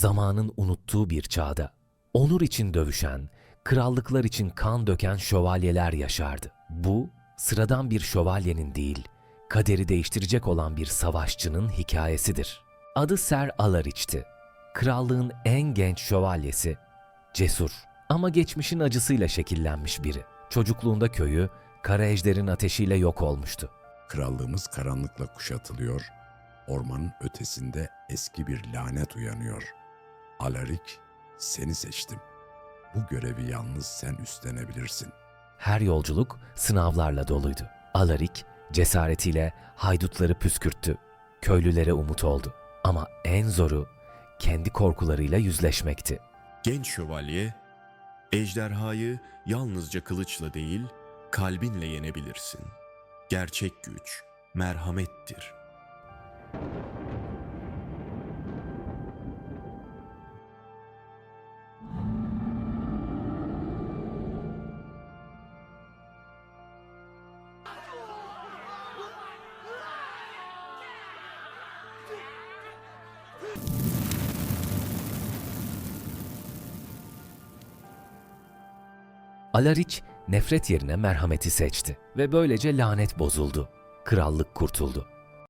zamanın unuttuğu bir çağda onur için dövüşen, krallıklar için kan döken şövalyeler yaşardı. Bu sıradan bir şövalyenin değil, kaderi değiştirecek olan bir savaşçının hikayesidir. Adı Ser Alariç'ti. Krallığın en genç şövalyesi, cesur ama geçmişin acısıyla şekillenmiş biri. Çocukluğunda köyü kara ejderin ateşiyle yok olmuştu. Krallığımız karanlıkla kuşatılıyor, ormanın ötesinde eski bir lanet uyanıyor. Alarik, seni seçtim. Bu görevi yalnız sen üstlenebilirsin. Her yolculuk sınavlarla doluydu. Alarik cesaretiyle haydutları püskürttü. Köylülere umut oldu. Ama en zoru kendi korkularıyla yüzleşmekti. Genç şövalye, ejderhayı yalnızca kılıçla değil, kalbinle yenebilirsin. Gerçek güç, merhamettir. Alaric nefret yerine merhameti seçti ve böylece lanet bozuldu. Krallık kurtuldu.